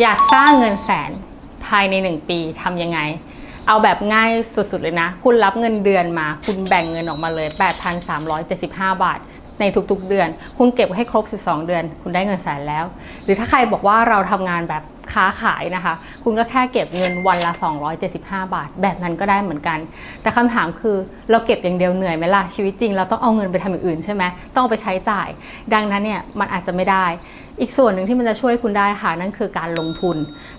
อยากสร้างเงินแสนภายใน 1 ปีทำยังไง เอาแบบง่ายสุดๆเลยนะ คุณรับเงินเดือนมา คุณแบ่งเงินออกมาเลย 8,375 บาท ในทุกๆเดือน คุณเก็บให้ครบ 12 เดือน คุณได้เงินแสนแล้ว หรือถ้าใครบอกว่าเราทำงานแบบ ค้าขายนะคะ คุณก็แค่เก็บเงินวันละ 275 บาท แบบนั้นก็ได้เหมือนกัน แต่คำถามคือเราเก็บอย่างเดียวเหนื่อยไหมล่ะชีวิตจริงเราต้องเอาเงินไปทำอย่างอื่นใช่ไหมต้องไปใช้จ่าย ดังนั้นเนี่ยมันอาจจะไม่ได้ อีกส่วนหนึ่งที่มันจะช่วยคุณได้ค่ะนั่นคือการลงทุน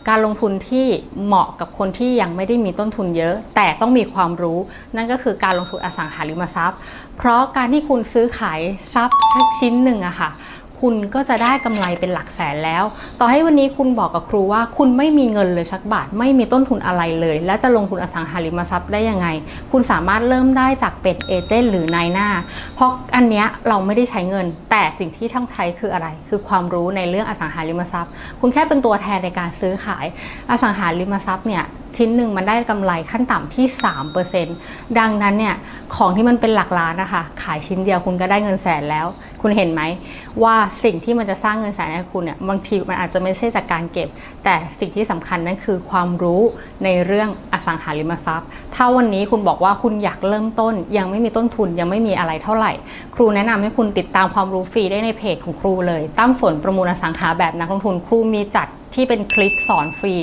การลงทุนที่เหมาะกับคนที่ยังไม่ได้มีต้นทุนเยอะ แต่ต้องมีความรู้ นั่นก็คือการลงทุนอสังหาริมทรัพย์ เพราะการที่คุณซื้อขายทรัพย์สักชิ้นหนึ่งอะค่ะ คุณก็จะได้กำไรเป็นหลักแสนแล้ว ต่อให้วันนี้คุณบอกกับครูว่า คุณไม่มีเงินเลยสักบาท ไม่มีต้นทุนอะไรเลย และจะลงทุนอสังหาริมทรัพย์ได้ยังไง คุณสามารถเริ่มได้จากเป็นเอเจนต์หรือนายหน้า เพราะอันเนี้ยเราไม่ได้ใช้เงิน แต่สิ่งที่ต้องใช้คืออะไร คือความรู้ในเรื่องอสังหาริมทรัพย์ คุณแค่เป็นตัวแทนในการซื้อขาย อสังหาริมทรัพย์เนี่ยชิ้นหนึ่งมันได้กำไรขั้นต่ำที่ 3%ดังนั้นเนี่ยของที่มันเป็นหลักล้านนะคะ ขายชิ้นเดียวคุณก็ได้เงินแสนแล้ว คุณเห็นไหมว่าสิ่งที่มันจะสร้างเงินแสนให้คุณเนี่ยบางทีมันอาจจะไม่ใช่จากการเก็บ แต่สิ่งที่สำคัญนั่นคือความรู้ในเรื่องอสังหาริมทรัพย์ ถ้าวันนี้คุณบอกว่าคุณอยากเริ่มต้น ยังไม่มีต้นทุนยังไม่มีอะไรเท่าไหร่ ครูแนะนำให้คุณติดตามความรู้ฟรีได้ในเพจของครูเลยตั้มฝนประมูลอสังหาแบบนักลงทุนครูมีจัด ที่เป็นคลิปสอนฟรี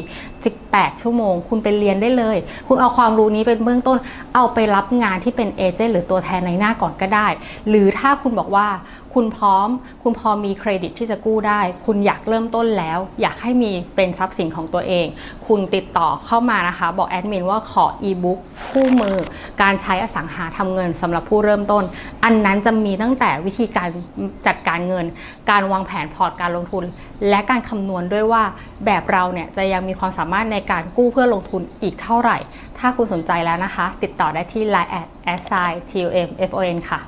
18 ชั่วโมง คุณไปเรียนได้เลย คุณเอาความรู้นี้เป็นเบื้องต้น เอาไปรับงานที่เป็นเอเจนต์หรือตัวแทนในหน้าก่อนก็ได้ หรือถ้าคุณบอกว่าคุณพร้อม คุณพอมีเครดิตที่จะกู้ได้ คุณอยากเริ่มต้นแล้ว อยากให้มีเป็นทรัพย์สินของตัวเอง คุณติดต่อเข้ามานะคะ บอกแอดมินว่าขออีบุ๊กคู่มือ การใช้อสังหาทำเงินสำหรับผู้เริ่มต้น อันนั้นจะมีตั้งแต่วิธีการจัดการเงิน การวางแผนพอร์ตการลงทุน และการคำนวณด้วยว่าแบบเราเนี่ยจะยังมีความสามารถในการกู้เพื่อลงทุนอีกเท่าไหร่ ถ้าคุณสนใจแล้วนะคะ ติดต่อได้ที่ Line at s i t u m f o n ค่ะ